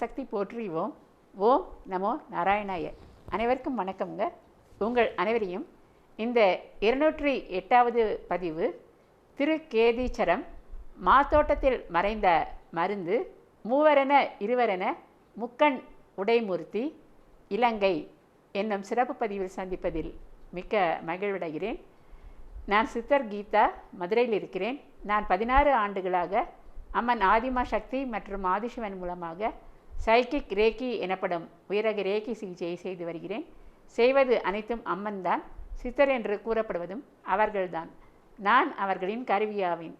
சக்தி சிவசக்தி போற்றிவோம். ஓம் நமோ நாராயணாய. அனைவருக்கும் வணக்கம்ங்க. உங்கள் அனைவரையும் இந்த இருநூற்றி எட்டாவது பதிவு திருக்கேதீச்சரம் மாத்தோட்டத்தில் மறைந்த மருந்து மூவரென இருவரென முக்கண் உடைமூர்த்தி இலங்கை என்னும் சிறப்பு பதிவில் சந்திப்பதில் மிக்க மகிழ்வடைகிறேன். நான் சித்தர் கீதா மதுரையில் இருக்கிறேன். நான் பதினாறு ஆண்டுகளாக அம்மன் ஆதிமா சக்தி மற்றும் ஆதிசிவன் மூலமாக சைக்கிக் ரேக்கி எனப்படும் உயரக ரேக்கி சிகிச்சையை செய்து வருகிறேன். செய்வது அனைத்தும் அம்மன் தான் சித்தர் என்று கூறப்படுவதும் அவர்கள்தான். நான் அவர்களின் கருவியாவேன்.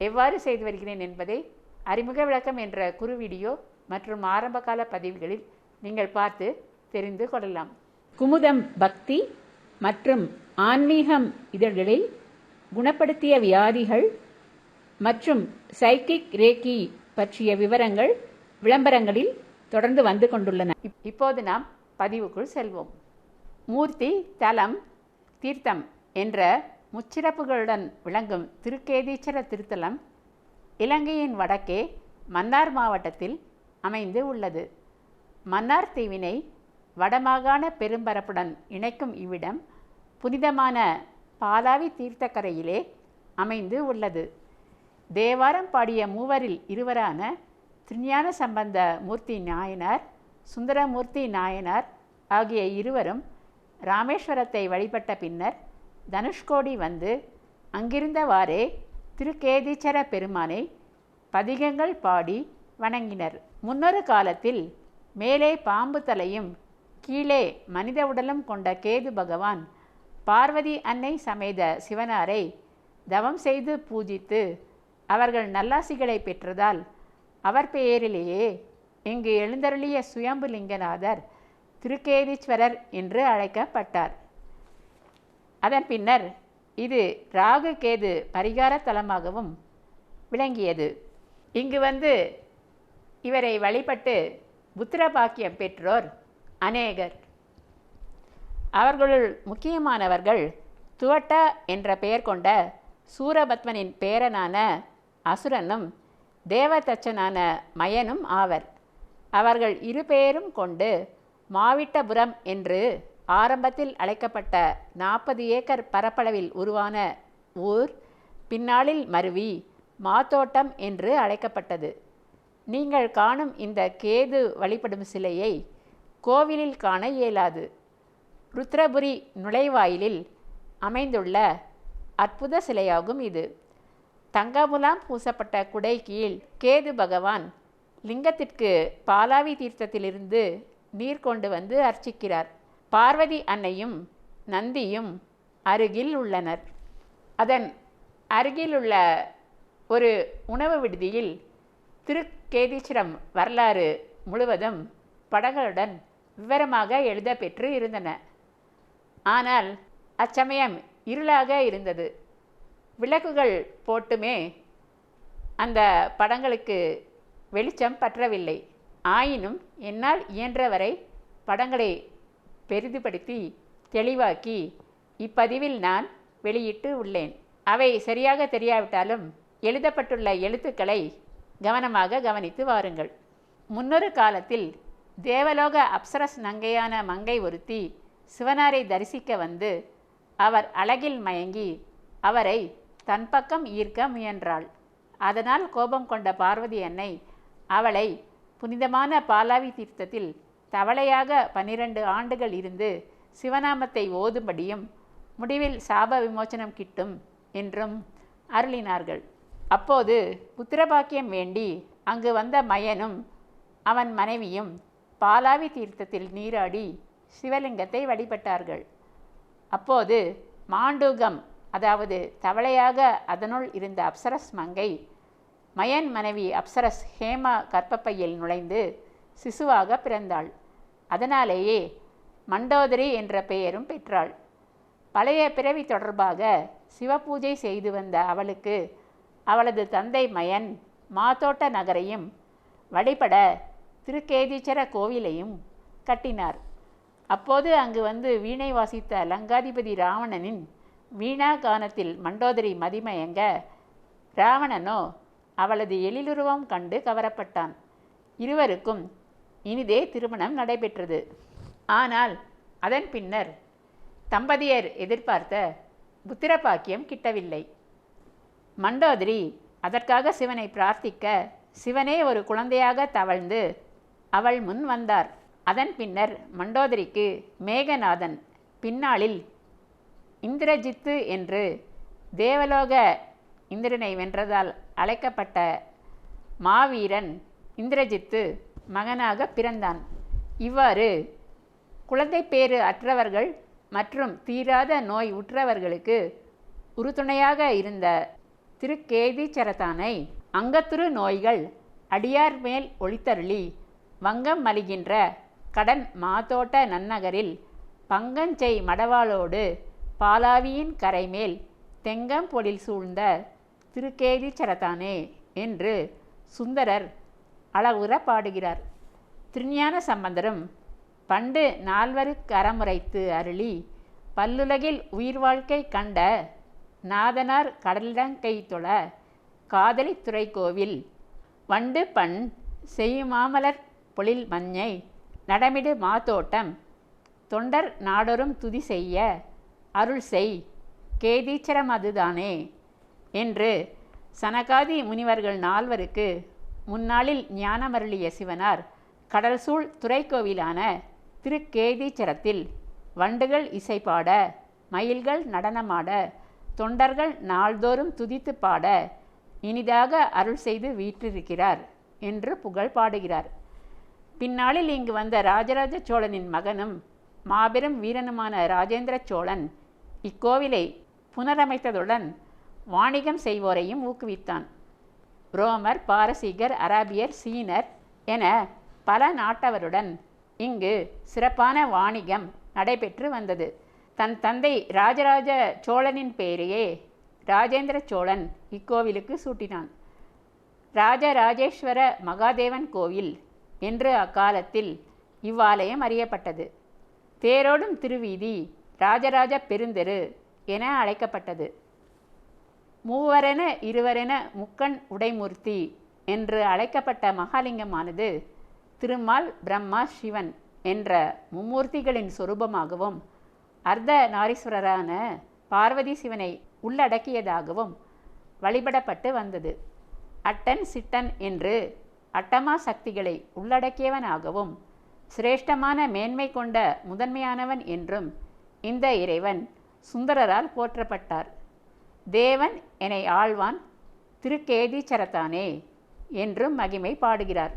எவ்வாறு செய்து வருகிறேன் என்பதை அறிமுக விளக்கம் என்ற குறு வீடியோ மற்றும் ஆரம்பகால பதிவுகளில் நீங்கள் பார்த்து தெரிந்து கொள்ளலாம். குமுதம் பக்தி மற்றும் ஆன்மீகம் இதழ்களில் குணப்படுத்திய வியாதிகள் மற்றும் சைக்கிக் ரேக்கி பற்றிய விவரங்கள் விளம்பரங்களில் தொடர்ந்து வந்து கொண்டுள்ளன. இப்- இப்போது நாம் பதிவுக்குள் செல்வோம். மூர்த்தி தலம் தீர்த்தம் என்ற முச்சிறப்புகளுடன் விளங்கும் திருக்கேதீச்சர திருத்தலம் இலங்கையின் வடக்கே மன்னார் மாவட்டத்தில் அமைந்து உள்ளது. மன்னார் தீவினை வடமாகாண பெரும்பரப்புடன் இணைக்கும் இவ்விடம் புனிதமான பாலாவி தீர்த்தக்கரையிலே அமைந்து உள்ளது. தேவாரம் பாடிய மூவரில் இருவரான திருஞான சம்பந்த மூர்த்தி நாயனார் சுந்தரமூர்த்தி நாயனார் ஆகிய இருவரும் ராமேஸ்வரத்தை வழிபட்ட பின்னர் தனுஷ்கோடி வந்து அங்கிருந்தவாறே திருக்கேதீச்சர பெருமானை பதிகங்கள் பாடி வணங்கினர். முன்னொரு காலத்தில் மேலே பாம்பு தலையும் கீழே மனித உடலும் கொண்ட கேது பகவான் பார்வதி அன்னை சமேத சிவனாரை தவம் செய்து பூஜித்து அவர்கள் நல்லாசிகளை பெற்றதால் அவர் பெயரிலேயே இங்கு எழுந்தருளிய சுயம்புலிங்கநாதர் திருக்கேதீஸ்வரர் என்று அழைக்கப்பட்டார். அதன் பின்னர் இது ராகு கேது பரிகார தலமாகவும் விளங்கியது. இங்கு வந்து இவரை வழிபட்டு புத்திர பாக்கியம் பெற்றோர் அநேகர். அவர்களுள் முக்கியமானவர்கள் துவட்டா என்ற பெயர் கொண்ட சூரபத்மனின் பேரனான அசுரனும் தேவதச்சனான மயனும் ஆவர். அவர்கள் இருபேரும் கொண்டு மாவிட்டபுரம் என்று ஆரம்பத்தில் அழைக்கப்பட்ட நாற்பது ஏக்கர் பரப்பளவில் உருவான ஊர் பின்னாளில் மருவி மாத்தோட்டம் என்று அழைக்கப்பட்டது. நீங்கள் காணும் இந்த கேது வழிபடும் சிலையை கோவிலில் காண இயலாது. ருத்ரபுரி நுழைவாயிலில் அமைந்துள்ள அற்புத சிலையாகும் இது. தங்கமுலாம் பூசப்பட்ட குடை கீழ் கேது பகவான் லிங்கத்திற்கு பாலாவி தீர்த்தத்திலிருந்து நீர் கொண்டு வந்து அர்ச்சிக்கிறார். பார்வதி அன்னையும் நந்தியும் அருகில் உள்ளனர். அதன் அருகிலுள்ள ஒரு உணவு விடுதியில் திருக்கேதீஸ்வரம் வரலாறு முழுவதும் படங்களுடன் விவரமாக எழுதப்பெற்று இருந்தன. ஆனால் அச்சமயம் இருளாக இருந்தது. விளக்குகள் போட்டுமே அந்த படங்களுக்கு வெளிச்சம் பற்றவில்லை. ஆயினும் என்னால் இயன்றவரை படங்களை பெரிதுபடுத்தி தெளிவாக்கி இப்பதிவில் நான் வெளியிட்டு உள்ளேன். அவை சரியாக தெரியாவிட்டாலும் எழுதப்பட்டுள்ள எழுத்துக்களை கவனமாக கவனித்து வாருங்கள். முன்னொரு காலத்தில் தேவலோக அப்சரஸ் நங்கையான மங்கை ஒருத்தி சிவனாரை தரிசிக்க வந்து அவர் அழகில் மயங்கி அவரை தன் பக்கம் ஈர்க்க முயன்றாள். அதனால் கோபம் கொண்ட பார்வதி என்னை அவளை புனிதமான பாலாவி தீர்த்தத்தில் தவளையாக பன்னிரண்டு ஆண்டுகள் இருந்து சிவநாமத்தை ஓதும்படியும் முடிவில் சாப விமோசனம் கிட்டும் என்றும் அருளினார்கள். அப்போது புத்திரபாக்கியம் வேண்டி அங்கு வந்த மயனும் அவன் மனைவியும் பாலாவி தீர்த்தத்தில் நீராடி சிவலிங்கத்தை வழிபட்டார்கள். அப்போது மாண்டூகம் அதாவது தவளையாக அதனுள் இருந்த அப்சரஸ் மங்கை மயன் மனைவி அப்சரஸ் ஹேமா கற்பப்பையில் நுழைந்து சிசுவாக பிறந்தாள். அதனாலேயே மண்டோதரி என்ற பெயரும் பெற்றாள். பழைய பிறவி தொடர்பாக சிவபூஜை செய்து வந்த அவளுக்கு அவளது தந்தை மயன் மாத்தோட்ட நகரையும் வழிபட திருக்கேதீச்சர கோவிலையும் கட்டினார். அப்போது அங்கு வந்து வீணை வாசித்த லங்காதிபதி ராவணனின் வீணாகானத்தில் மண்டோதரி மதிமயங்க ராவணனோ அவளது எழிலுருவம் கண்டு கவரப்பட்டான். இருவருக்கும் இனிதே திருமணம் நடைபெற்றது. ஆனால் அதன் பின்னர் தம்பதியர் எதிர்பார்த்த புத்திரபாக்கியம் கிட்டவில்லை. மண்டோதரி அதற்காக சிவனை பிரார்த்திக்க சிவனே ஒரு குழந்தையாக தவழ்ந்து அவள் முன் வந்தார். அதன் பின்னர் மண்டோதரிக்கு மேகநாதன் பின்னாளில் இந்திரஜித்து என்று தேவலோக இந்திரனை வென்றதால் அழைக்கப்பட்ட மாவீரன் இந்திரஜித்து மகனாக பிறந்தான். இவ்வாறு குழந்தை பேறு அற்றவர்கள் மற்றும் தீராத நோய் உற்றவர்களுக்கு உறுதுணையாக இருந்த திருக்கேதீச்சரத்தானை அங்கத்துரு நோய்கள் அடியார் மேல் ஒளித்தருளி வங்கம் மலிகின்ற கடன் மாதோட்ட நன்னகரில் பங்கஞ்செய் மடவாளோடு பாலாவியின் கரைமேல் தெங்கம்பொழில் சூழ்ந்த திருக்கேதீச்சரத்தானே என்று சுந்தரர் அளவுற பாடுகிறார். திருஞான சம்பந்தரும் பண்டு நால்வருக்கு அறமுறைத்து அருளி பல்லுலகில் உயிர் வாழ்க்கை கண்ட நாதனார் கடலிடங்கை தொழ காதலி துறைக்கோவில் வண்டு பண் செய்யுமாமலர் பொழில் மஞ்சை நடமிடு மாதோட்டம் தொண்டர் நாடொரும் துதி செய்ய அருள் செய். கேதீச்சரம் அதுதானே? என்று சனகாதி முனிவர்கள் நால்வருக்கு முன்னாளில் ஞானமருளிய சிவனார் கடல் சூழ் துறைக்கோவிலான திருக்கேதீச்சரத்தில் வண்டுகள் இசைப்பாட மயில்கள் நடனமாட தொண்டர்கள் நாள்தோறும் துதித்து பாட இனிதாக அருள் செய்து வீற்றிருக்கிறார் என்று புகழ் பாடுகிறார். பின்னாளில் இங்கு வந்த ராஜராஜ சோழனின் மகனும் மாபெரும் வீரனுமான ராஜேந்திர சோழன் இக்கோவிலை புனரமைத்ததுடன் வாணிகம் செய்வோரையும் ஊக்குவித்தான். ரோமர் பாரசீகர் அராபியர் சீனர் என பல நாட்டவருடன் இங்கு சிறப்பான வாணிகம் நடைபெற்று வந்தது. தன் தந்தை ராஜராஜ சோழனின் பெயரையே ராஜேந்திர சோழன் இக்கோவிலுக்கு சூட்டினான். ராஜராஜேஸ்வர மகாதேவன் கோவில் என்று அக்காலத்தில் இவ்வாலயம் அறியப்பட்டது. தேரோடும் திருவீதி ராஜராஜ பெருந்தெரு என அழைக்கப்பட்டது. மூவரென இருவரென முக்கண் உடைமூர்த்தி என்று அழைக்கப்பட்ட மகாலிங்கமானது திருமால் பிரம்மா சிவன் என்ற மும்மூர்த்திகளின் சொரூபமாகவும் அர்த்த நாரீஸ்வரரான பார்வதி சிவனை உள்ளடக்கியதாகவும் வழிபடப்பட்டு வந்தது. அட்டன் சிட்டன் என்று அட்டமா சக்திகளை உள்ளடக்கியவனாகவும் சிரேஷ்டமான மேன்மை கொண்ட முதன்மையானவன் என்றும் இந்த இறைவன் சுந்தரரால் போற்றப்பட்டார். தேவன் என்னை ஆழ்வான் திருக்கேதீச்சரத்தானே என்றும் மகிமை பாடுகிறார்.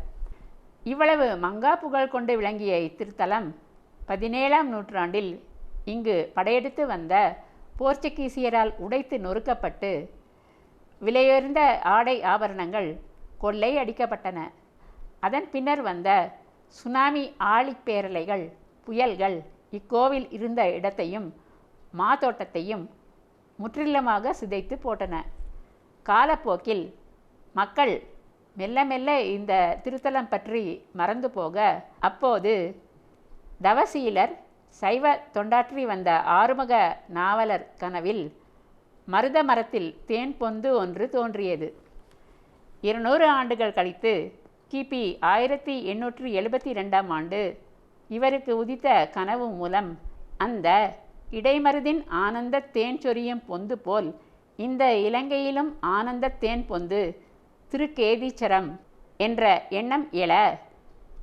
இவ்வளவு மங்கா புகழ் கொண்டு விளங்கிய இத்திருத்தலம் பதினேழாம் நூற்றாண்டில் இங்கு படையெடுத்து வந்த போர்ச்சுகீசியரால் உடைத்து நொறுக்கப்பட்டு விலையுயர்ந்த ஆடை ஆபரணங்கள் கொள்ளை அடிக்கப்பட்டன. அதன் பின்னர் வந்த சுனாமி ஆழிப்பேரலைகள் புயல்கள் இக்கோவில் இருந்த இடத்தையும் மாதோட்டத்தையும் முற்றிலுமாக சிதைத்து போட்டன. காலப்போக்கில் மக்கள் மெல்ல மெல்ல இந்த திருத்தலம் பற்றி மறந்து போக அப்போது தவசீலர் சைவ தொண்டாற்றி வந்த ஆறுமுக நாவலர் கனவில் மருத மரத்தில் தேன் பொந்து ஒன்று தோன்றியது. இருநூறு ஆண்டுகள் கழித்து கிபி ஆயிரத்தி எண்ணூற்றி எழுபத்தி ரெண்டாம் ஆண்டு இவருக்கு உதித்த கனவு மூலம் அந்த இடைமருதின் ஆனந்த தேன் சொரியும் பொந்து போல் இந்த இலங்கையிலும் ஆனந்த தேன் பொந்து திருக்கேதீச்சரம் என்ற எண்ணம் எழ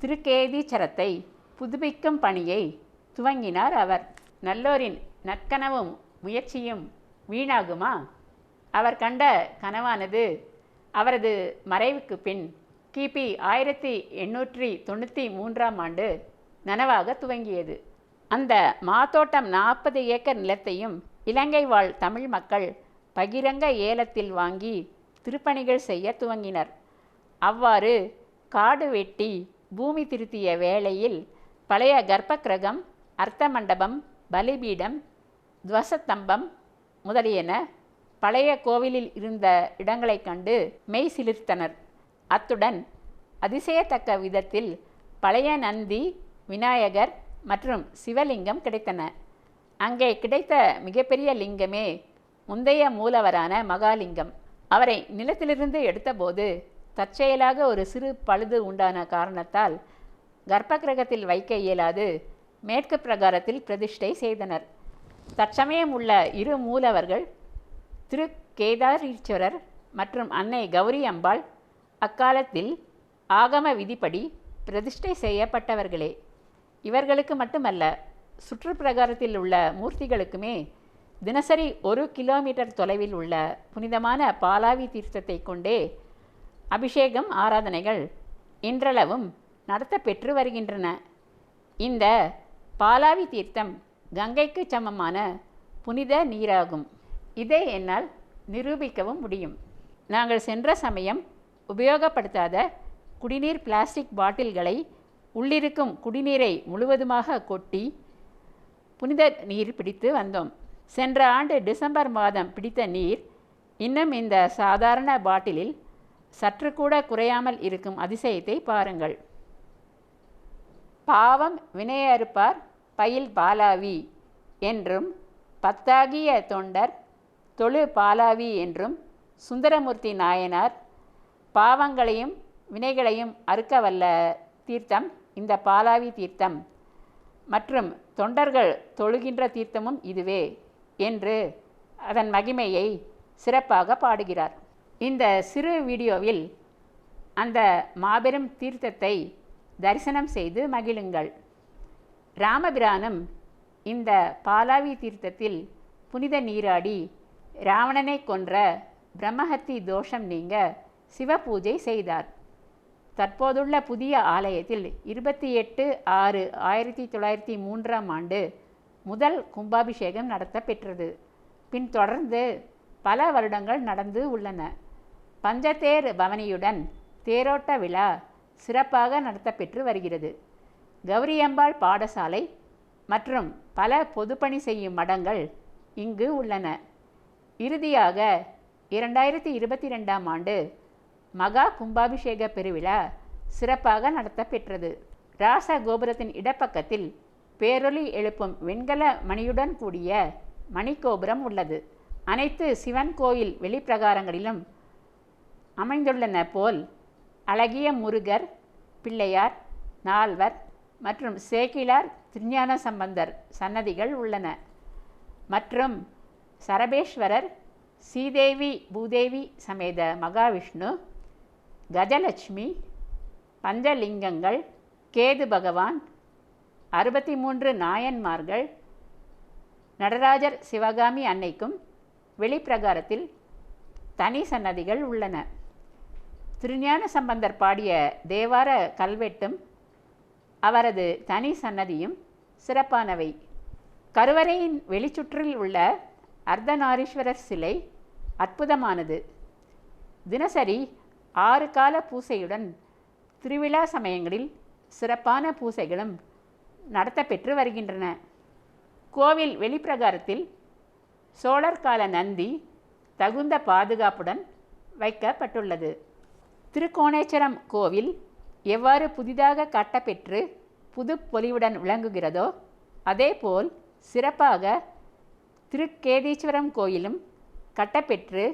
திருக்கேதீச்சரத்தை புதுப்பிக்கும் பணியை துவங்கினார் அவர். நல்லோரின் நற்கனவும் முயற்சியும் வீணாகுமா? அவர் கண்ட கனவானது அவரது மறைவுக்கு பின் கிபி ஆயிரத்தி எண்ணூற்றி தொண்ணூற்றி மூன்றாம் ஆண்டு நனவாக துவங்கியது. அந்த மாத்தோட்டம் நாற்பது ஏக்கர் நிலத்தையும் இலங்கை வாழ் தமிழ் மக்கள் பகிரங்க ஏலத்தில் வாங்கி திருப்பணிகள் செய்ய துவங்கினர். அவ்வாறு காடு வெட்டி பூமி திருத்திய வேளையில் பழைய கர்ப்பக்கிரகம் அர்த்த மண்டபம் பலிபீடம் துவசத்தம்பம் முதலியன பழைய கோவிலில் இருந்த இடங்களைக் கண்டு மெய் சிலிர்த்தனர். அத்துடன் அதிசயத்தக்க விதத்தில் பழைய நந்தி விநாயகர் மற்றும் சிவலிங்கம் கிடைத்தன. அங்கே கிடைத்த மிகப்பெரிய லிங்கமே முந்தைய மூலவரான மகாலிங்கம். அவரை நிலத்திலிருந்து எடுத்தபோது தற்செயலாக ஒரு சிறு பழுது உண்டான காரணத்தால் கர்ப்ப கிரகத்தில் வைக்க இயலாது மேற்கு பிரகாரத்தில் பிரதிஷ்டை செய்தனர். தற்சமயம் உள்ள இரு மூலவர்கள் திரு கேதாரீஸ்வரர் மற்றும் அன்னை கௌரி அம்பாள் அக்காலத்தில் ஆகம விதிப்படி பிரதிஷ்டை செய்யப்பட்டவர்களே. இவர்களுக்கு மட்டுமல்ல சுற்றுப்பிரகாரத்தில் உள்ள மூர்த்திகளுக்குமே தினசரி ஒரு கிலோமீட்டர் தொலைவில் உள்ள புனிதமான பாலாவி தீர்த்தத்தை கொண்டே அபிஷேகம் ஆராதனைகள் இன்றளவும் நடத்தப்பெற்று வருகின்றன. இந்த பாலாவி தீர்த்தம் கங்கைக்கு சமமான புனித நீராகும். இதை என்னால் நிரூபிக்கவும் முடியும். நாங்கள் சென்ற சமயம் உபயோகப்படுத்தாத குடிநீர் பிளாஸ்டிக் பாட்டில்களை உள்ளிருக்கும் குடிநீரை முழுவதுமாக கொட்டி புனித நீர் பிடித்து வந்தோம். சென்ற ஆண்டு டிசம்பர் மாதம் பிடித்த நீர் இன்னும் இந்த சாதாரண பாட்டிலில் சற்று கூட குறையாமல் இருக்கும் அதிசயத்தை பாருங்கள். பாவம் வினையறுப்பார் பயில் பாலாவி என்றும் பத்தாகிய தொண்டர் தொழு பாலாவி என்றும் சுந்தரமூர்த்தி நாயனார் பாவங்களையும் வினைகளையும் அறுக்க வல்ல தீர்த்தம் இந்த பாலாவி தீர்த்தம். மற்றும் தொண்டர்கள் தொழுகின்ற தீர்த்தமும் இதுவே என்று அதன் மகிமையை சிறப்பாக பாடுகிறார். இந்த சிறு வீடியோவில் அந்த மாபெரும் தீர்த்தத்தை தரிசனம் செய்து மகிழுங்கள். ராமபிரானும் இந்த பாலாவி தீர்த்தத்தில் புனித நீராடி ராவணனை கொன்ற பிரம்மஹத்தி தோஷம் நீங்க சிவபூஜை செய்தார். தற்போதுள்ள புதிய ஆலயத்தில் இருபத்தி எட்டு ஆறு ஆயிரத்தி தொள்ளாயிரத்தி மூன்றாம் ஆண்டு முதல் கும்பாபிஷேகம் நடத்தப்பெற்றது. பின் தொடர்ந்து பல வருடங்கள் நடந்து உள்ளன. பஞ்சதேர் பவனியுடன் தேரோட்ட விழா சிறப்பாக நடத்தப்பெற்று வருகிறது. கௌரியம்பாள் பாடசாலை மற்றும் பல பொதுப்பணி செய்யும் மடங்கள் இங்கு உள்ளன. இறுதியாக இரண்டாயிரத்தி இருபத்தி ரெண்டாம் ஆண்டு மகா கும்பாபிஷேக பெருவிழா சிறப்பாக நடத்தப்பெற்றது. ராச கோபுரத்தின் இடப்பக்கத்தில் பேரொலி எழுப்பும் வெண்கல மணியுடன் கூடிய மணிக்கோபுரம் உள்ளது. அனைத்து சிவன் கோயில் வெளிப்பிரகாரங்களிலும் அமைந்துள்ளன போல் அழகிய முருகர் பிள்ளையார் நால்வர் மற்றும் சேக்கிழார் திருஞான சம்பந்தர் சன்னதிகள் உள்ளன. மற்றும் சரபேஸ்வரர் சீதேவி பூதேவி சமேத மகாவிஷ்ணு கஜலட்சுமி பஞ்சலிங்கங்கள் கேது பகவான் அறுபத்தி மூன்று நாயன்மார்கள் நடராஜர் சிவகாமி அன்னைக்கும் வெளிப்பிரகாரத்தில் தனி சன்னதிகள் உள்ளன. திருஞான சம்பந்தர் பாடிய தேவார கல்வெட்டும் அவரது தனி சன்னதியும் சிறப்பானவை. கருவறையின் வெளிச்சுற்றில் உள்ள அர்த்தநாரீஸ்வரர் சிலை அற்புதமானது. தினசரி ஆறு கால பூசையுடன் திருவிழா சமயங்களில் சிறப்பான பூசைகளும் நடத்தப்பெற்று வருகின்றன. கோவில் வெளிப்பிரகாரத்தில் சோழர் கால நந்தி தகுந்த பாதுகாப்புடன் வைக்கப்பட்டுள்ளது. திருக்கோணேச்சரம் கோவில் எவ்வாறு புதிதாக கட்டப்பெற்று புது பொலிவுடன் விளங்குகிறதோ அதேபோல் சிறப்பாக திருக்கேதீஸ்வரம் கோயிலும் கட்டப்பெற்று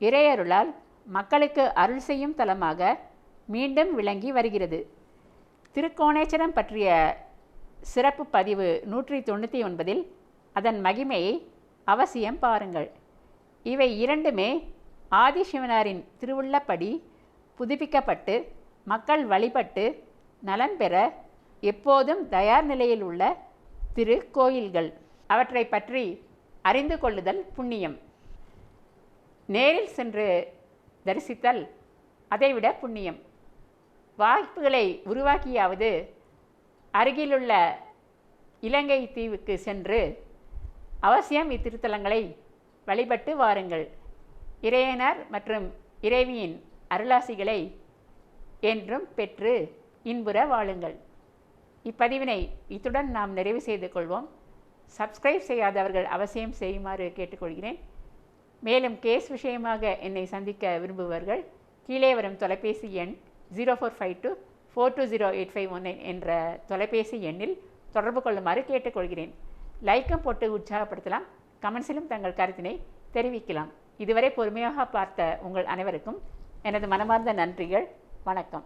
இறையருளால் மக்களுக்கு அருள் செய்யும் தலமாக மீண்டும் விளங்கி வருகிறது. திருக்கோணேச்சரம் பற்றிய சிறப்பு பதிவு நூற்றி தொண்ணூற்றி ஒன்பதில் அதன் மகிமையை அவசியம் பாருங்கள். இவை இரண்டுமே ஆதிசிவனாரின் திருவுள்ளப்படி புதுப்பிக்கப்பட்டு மக்கள் வழிபட்டு நலன் பெற எப்போதும் தயார் நிலையில் உள்ள திருக்கோயில்கள். அவற்றை பற்றி அறிந்து கொள்ளுதல் புண்ணியம். நேரில் சென்று தரிசித்தல் அதைவிட புண்ணியம். வாய்ப்புகளை உருவாக்கியாவது அருகிலுள்ள இலங்கை தீவுக்கு சென்று அவசியம் இத்திருத்தலங்களை வழிபட்டு வாருங்கள். இறையனார் மற்றும் இறைவியின் அருளாசிகளை என்றும் பெற்று இன்புற வாழுங்கள். இப்பதிவினை இத்துடன் நாம் நிறைவு செய்து கொள்வோம். சப்ஸ்கிரைப் செய்யாதவர்கள் அவசியம் செய்யுமாறு கேட்டுக்கொள்கிறேன். மேலும் கேஸ் விஷயமாக என்னை சந்திக்க விரும்புபவர்கள் கீழே வரும் தொலைபேசி எண் zero four five two four two zero eight five one என்ற தொலைபேசி எண்ணில் தொடர்பு கொள்ளுமாறு கேட்டுக்கொள்கிறேன். லைக்கம் போட்டு உற்சாகப்படுத்தலாம். கமெண்ட்ஸிலும் தங்கள் கருத்தினை தெரிவிக்கலாம். இதுவரை பொறுமையாக பார்த்த உங்கள் அனைவருக்கும் எனது மனமார்ந்த நன்றிகள். வணக்கம்.